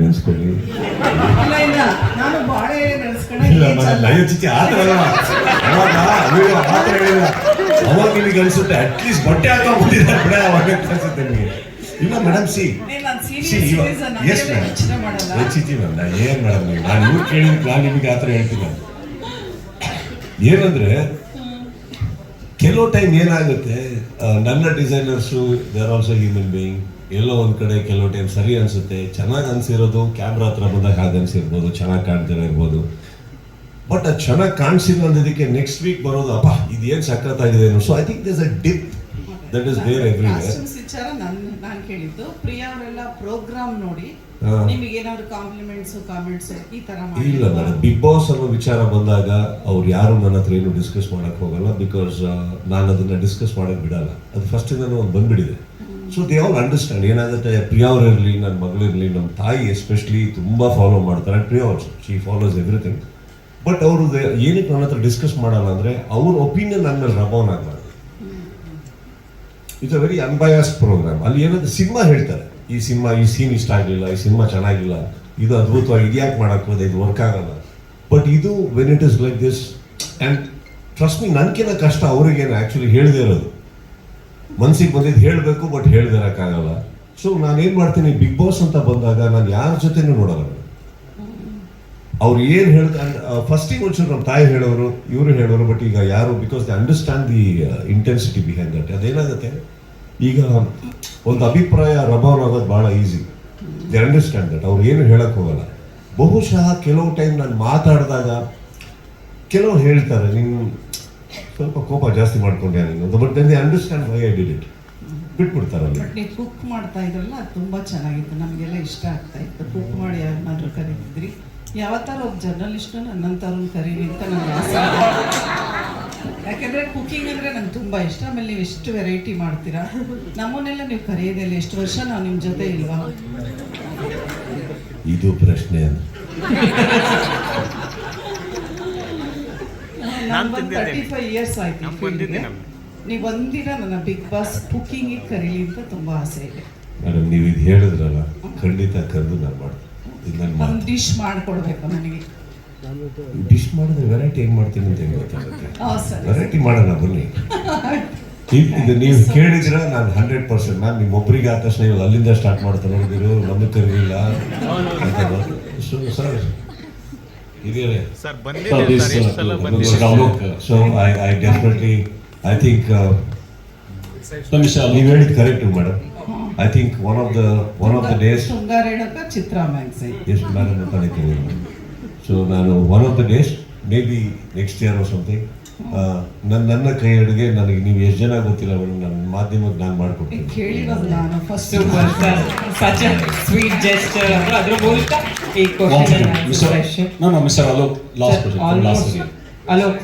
ನೆನ್ಸ್ಕೊಳ್ಳಿ. ಇಲ್ಲ. ಅಯ್ಯೋ ಆ ಥರ ಅಲ್ಲ. ಅವಾಗ ಆ ಥರ ಹೇಳಿಲ್ಲ. ಅವಾಗ ನಿಮಗೆ ಅನ್ಸುತ್ತೆ ಅಟ್ಲೀಸ್ಟ್ ಬಟ್ಟೆ ಹಾಕೊಂಡ್ಬಿಟ್ಟಿದ್ದಾರೆ ಬಿಡ ಅವಾಗ ನಿಮಗೆ. ಇಲ್ಲ ಮೇಡಮ್ ಸಿ. ನಾನು ಸಿ ಎಸ್ ಮೇಡಮ್ ಏನ್ ಮೇಡಮ್ ನೀವು? ನಾನು ಇವ್ರು ಕೇಳಿದ್ರೆ ನಾನು ನಿಮಗೆ ಆ ಥರ ಹೇಳ್ತೀನಿ. ಏನಂದ್ರೆ ಕೆಲವು ಟೈಮ್ ಏನಾಗುತ್ತೆ ನನ್ನ designers there also human being ಎಲ್ಲೋ ಒಂದು ಕಡೆ ಕೆಲವು ಟೈಮ್ ಸರಿ ಅನ್ಸುತ್ತೆ. ಚೆನ್ನಾಗಿ ಅನ್ಸಿರೋದು ಕ್ಯಾಮ್ರಾ ಹತ್ರ ಬಂದಾಗ ಹಾಗೆ ಅನ್ಸಿರ್ಬೋದು ಚೆನ್ನಾಗಿ ಕಾಣ್ತಿರೋ ಇರ್ಬೋದು. ಬಟ್ ಅದು ಚೆನ್ನಾಗಿ ಕಾಣಿಸಿಲ್ಲ ಅನ್ನೋದಕ್ಕೆ ನೆಕ್ಸ್ಟ್ ವೀಕ್ ಬರೋದು ಅಪ್ಪ ಇದೇನು ಸಖತ್ತಾಗಿದೆ so I think this a dip that is there every ವಿಚಾರ ನಾನು ಕೇಳಿದ್ದು. ಪ್ರಿಯಾ ಅವರೆಲ್ಲ ಪ್ರೋಗ್ರಾಮ್ ನೋಡಿ ನಿಮಗೆ ಏನಾದ್ರು ಕಾಂಪ್ಲಿಮೆಂಟ್ಸ್ ಕಾಮೆಂಟ್ಸ್ ಈ ತರ ಇಲ್ಲ ಮೇಡಮ್ ಬಿಗ್ ಬಾಸ್ ಅನ್ನೋ ವಿಚಾರ ಬಂದಾಗ ಅವ್ರು ಯಾರು ನನ್ನ ಹತ್ರ ಏನು ಡಿಸ್ಕಸ್ ಮಾಡಕ್ ಹೋಗಲ್ಲ ಬಿಕಾಸ್ ನಾನು ಅದನ್ನ ಡಿಸ್ಕಸ್ ಮಾಡಕ್ ಬಿಡಲ್ಲ. ಅದು ಫಸ್ಟ್ ಇಂದ ಒಂದು ಬಂದ್ಬಿಟ್ಟಿದೆ. ಸೊ ದೇ ಆಲ್ ಅಂಡರ್ಸ್ಟ್ಯಾಂಡ್ ಏನಾಗುತ್ತೆ? ಪ್ರಿಯಾ ಅವರಿರಲಿ ನನ್ನ ಮಗಳಿರಲಿ ನಮ್ಮ ತಾಯಿ ಎಸ್ಪೆಷಲಿ ತುಂಬ ಫಾಲೋ ಮಾಡ್ತಾರೆ. Priya also she follows everything but ಅವರು ಏನಕ್ಕೆ ನನ್ನ ಹತ್ರ ಡಿಸ್ಕಸ್ ಮಾಡಲ್ಲ ಅಂದರೆ ಅವ್ರ ಒಪಿನಿಯನ್ ನನ್ನ ಮೇಲೆ ರಬೌನ್ ಆಗಲ್ಲ it's a very unbiased program ಅಲ್ಲಿ ಏನಂತ ಸಿನಿಮಾ ಹೇಳ್ತಾರೆ. ಈ ಸಿನಿಮಾ, ಈ ಸೀನ್ ಇಷ್ಟ ಆಗಲಿಲ್ಲ, ಈ ಸಿನಿಮಾ ಚೆನ್ನಾಗಿಲ್ಲ, ಇದು ಅದ್ಭುತವಾಗಿ ಇದು ಯಾಕೆ ಮಾಡೋಕ್ಕೋದೆ, ಇದು ವರ್ಕ್ ಆಗಲ್ಲ. ಬಟ್ ಇದು when it is like this and trust me ನನಗಿಂತ ಕಷ್ಟ ಅವ್ರಿಗೇನು ಆ್ಯಕ್ಚುಲಿ ಹೇಳದೇ ಇರೋದು. ಮನ್ಸಿಗೆ ಬಂದಿದ್ದು ಹೇಳಬೇಕು ಬಟ್ ಹೇಳ್ದಿರೋಕ್ಕಾಗಲ್ಲ. ಸೊ ನಾನು ಏನು ಮಾಡ್ತೀನಿ ಬಿಗ್ ಬಾಸ್ ಅಂತ ಬಂದಾಗ ನಾನು ಯಾರ ಜೊತೆನೂ ನೋಡಲ್ಲ. ಅವ್ರು ಏನು ಹೇಳ್ದ ಫಸ್ಟಿಗೆ ಒಂಚೂರು ನಮ್ಮ ತಾಯಿ ಹೇಳೋರು, ಇವರು ಹೇಳೋರು ಬಟ್ ಈಗ ಯಾರು because they understand the intensity behind that ಅದೇನಾಗುತ್ತೆ? ಈಗ ಒಂದು ಅಭಿಪ್ರಾಯ ರಬೌನ್ ಆಗೋದು ಭಾಳ ಈಸಿ ದೇ ಅಂಡರ್ಸ್ಟ್ಯಾಂಡ್ ದಟ್ ಅವ್ರು ಏನು ಹೇಳಕ್ ಹೋಗಲ್ಲ. ಬಹುಶಃ ಕೆಲವು ಟೈಮ್ ನಾನು ಮಾತಾಡಿದಾಗ ಕೆಲವ್ರು ಹೇಳ್ತಾರೆ ನೀನು ಸ್ವಲ್ಪ ಕೋಪ ಜಾಸ್ತಿ ಮಾಡ್ಕೊಂಡೆ ನೀನು but then they understand why I did it ಬಿಟ್ಬಿಡ್ತಾರೆ ಬಟ್ ನೀವು ಕುಕ್ ಮಾಡ್ತಾ ಇದ್ರಲ್ಲ ಅದು ತುಂಬಾ ಚೆನ್ನಾಗಿತ್ತು. ನಮಗೆಲ್ಲ ಇಷ್ಟ ಆಗ್ತಾ ಇತ್ತು. ಕುಕ್ ಮಾಡಿ ಯಾರನ್ನಾದ್ರೂ ಕರೀತಿದ್ರಿ? ಯಾವತ್ತಾರ ಒಬ್ಬ ಜರ್ನಲಿಸ್ಟ್ ನನ್ನಂಥವ್ರನ್ನ ಕರೀರಿ ಅಂತ ನನಗೆ ಆಸೆ. ಯಾಕಂದ್ರೆ ಕುಕಿಂಗ್ ಅಂದ್ರೆ ನಂಗೆ ತುಂಬಾ ಇಷ್ಟ. ಆಮೇಲೆ ನೀವು ಎಷ್ಟು ವೆರೈಟಿ ಮಾಡ್ತೀರಾ? ನಮ್ಮನ್ನೆಲ್ಲ ನೀವು ಕರೆಯೋದಿಲ್ಲ ಎಷ್ಟು ವರ್ಷ ನಾವು ನಿಮ್ಮ ಜೊತೆ ಇಲ್ವಾ? ಇದು ಪ್ರಶ್ನೆ ಅಂತ ತರ್ಟಿ ಫೈವ್ ಇಯರ್ಸ್ ಆಯ್ತು ಫೀಲ್ಡ್ಗೆ ನೀವು ಒಂದಿನ ನನ್ನ ಬಿಗ್ ಬಾಸ್ ಕುಕಿಂಗ್ ಕರೀಲಿ ಅಂತ ತುಂಬಾ ಆಸೆ ಇದೆ. ಮೇಡಮ್ ನೀವು ಇದು ಹೇಳಿದ್ರಲ್ಲ ಖಂಡಿತ ಕರೆದು ನಾನು ಮಾಡ್ತೀನಿ. ಒಂದು ಡಿಶ್ ಮಾಡ್ಕೊಡ್ಬೇಕು ನನಗೆ. ಡಿಶ್ ಮಾಡಿದ್ರೆ ವೆರೈಟಿ ಹೆಂಗ್ ಮಾಡ್ತೀನಿ ಅಂತ ಹೆಂಗ್ ಗೊತ್ತಾಗುತ್ತೆ? ವೆರೈಟಿ ಮಾಡೋಣ ಬನ್ನಿ. ಇದ್- ನೀವು ಕೇಳಿದ್ರ ನಾನು ಹಂಡ್ರೆಡ್ ಪರ್ಸೆಂಟ್ ನಾನು ನಿಮ್ಮೊಬ್ಬರಿಗೆ ಆದ ತಕ್ಷಣ ಅಲ್ಲಿಂದ ಸ್ಟಾರ್ಟ್ ಮಾಡ್ತಾರೆ. ನೋಡಿದಿರು ನಮಗೆ ಕರೀಲಿಲ್ಲ ಸೊ ಸರ್. ಹಿರಿಯರೇ So I definitely, I think, uh, ನೀವು ಹೇಳಿದ್ correct madam I think one of the one of the days ಎಷ್ಟು ಮೇಡಮ್ ಅಂತ ಸೊ ನಾನು one of the days maybe next year something ನನ್ನ ನನ್ನ ಕೈ ಅಡುಗೆ ನನಗೆ ನೀವು ಎಷ್ಟು ಜನ ಗೊತ್ತಿಲ್ಲ ಮೇಡಮ್ ನನ್ನ ಮಾಧ್ಯಮಕ್ಕೆ ನಾನು ಮಾಡ್ಕೊಡ್ತೀನಿ. question. ಅಲೋಕ್